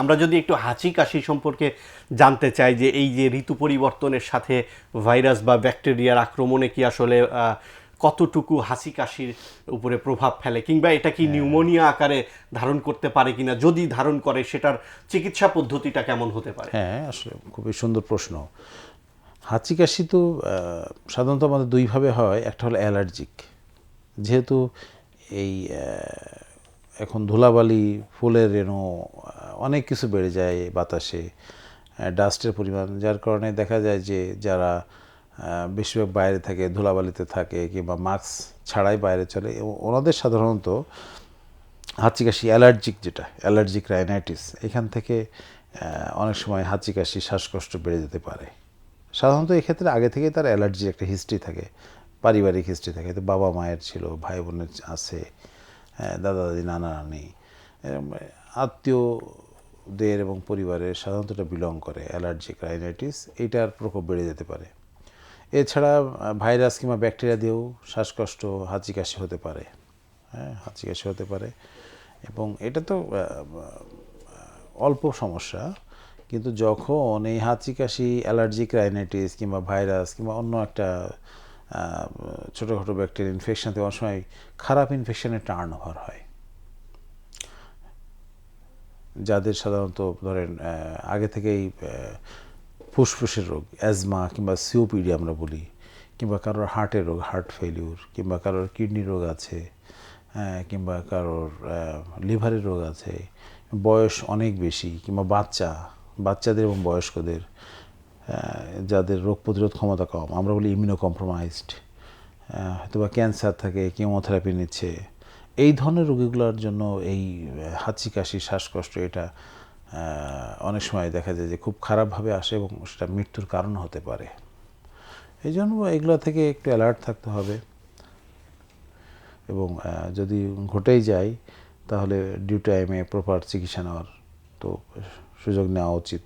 আমরা যদি একটু হাঁচি কাশি সম্পর্কে জানতে চাই যে এই যে ঋতু পরিবর্তনের সাথে ভাইরাস বা ব্যাকটেরিয়ার আক্রমণে কি আসলে কতটুকু হাঁচি কাশির উপরে প্রভাব ফেলে? কিংবা এটা কি নিউমোনিয়া আকারে ধারণ করতে পারে কিনা? যদি ধারণ করে সেটার চিকিৎসা পদ্ধতিটা কেমন হতে পারে? হ্যাঁ আসলে খুবই সুন্দর প্রশ্ন। হাঁচি কাশি তো সাধারণত আমাদের দুইভাবে হয়। একটা হলো অ্যালার্জিক। যেহেতু এই এখন ধুলাবালি ফুলের আহ, অনেক কিছু বেড়ে যায় বাতাসে ডাস্টের পরিমাণ, যার কারণে দেখা যায় যে যারা বেশিরভাগ বাইরে থাকে, ধুলাবালিতে থাকে কিংবা মাস্ক ছাড়াই বাইরে চলে ওনাদের সাধারণত হাঁচি কাশি অ্যালার্জিক যেটা, অ্যালার্জিক রাইনাইটিস, এখান থেকে অনেক সময় হাঁচি কাশি শ্বাসকষ্ট বেড়ে যেতে পারে। সাধারণত এক্ষেত্রে আগে থেকেই তার অ্যালার্জির একটা হিস্ট্রি থাকে, পারিবারিক হিস্ট্রি থাকে, তো বাবা মায়ের ছিল ভাই বোনের আছে দাদা দাদি নানা নানি এরম আত্মীয়দের এবং পরিবারের সাধারণত এটা বিলং করে অ্যালার্জিক রাইনাইটিস এইটার প্রকোপ বেড়ে যেতে পারে। এছাড়া ভাইরাস কিংবা ব্যাকটেরিয়া দিয়েও শ্বাসকষ্ট হাঁচি কাশি হতে পারে। হ্যাঁ হাঁচি কাশি হতে পারে। এবং এটা তো অল্প সমস্যা, কিন্তু যখন এই হাঁচি কাশি অ্যালার্জিক রাইনাইটিস কিংবা ভাইরাস কিংবা অন্য একটা ছোটোখাটো ব্যাকটেরিয়া ইনফেকশন থেকে অনেক সময় খারাপ ইনফেকশনের টার্ন ওভার হয়। যাদের সাধারণত ধরেন আগে থেকেই ফুসফুসের রোগ, অ্যাজমা কিংবা সিওপিডি আমরা বলি, কিংবা কারোর হার্টের রোগ, হার্ট ফেলিউর কিংবা কারোর কিডনি রোগ আছে কিংবা কারোর লিভারের রোগ আছে, বয়স অনেক বেশি, কিংবা বাচ্চা, বাচ্চাদের এবং বয়স্কদের যাদের রোগ প্রতিরোধ ক্ষমতা কম, আমরা বলি ইমিউনো কম্প্রোমাইজড হয়তো বা ক্যান্সার থাকে কেমোথেরাপি নিচ্ছে এই ধরনের রোগীগুলোর জন্য এই হাঁচি, কাশি, শ্বাসকষ্ট এটা অনেক সময় দেখা যায় যে খুব খারাপভাবে আসে এবং সেটা মৃত্যুর কারণ হতে পারে। এই জন্য এগুলো থেকে একটু অ্যালার্ট থাকতে হবে। এবং যদি ঘটেই যায়, তাহলে ডিউ টাইমে প্রপার চিকিৎসা নেওয়ার তো সুযোগ নেওয়া উচিত।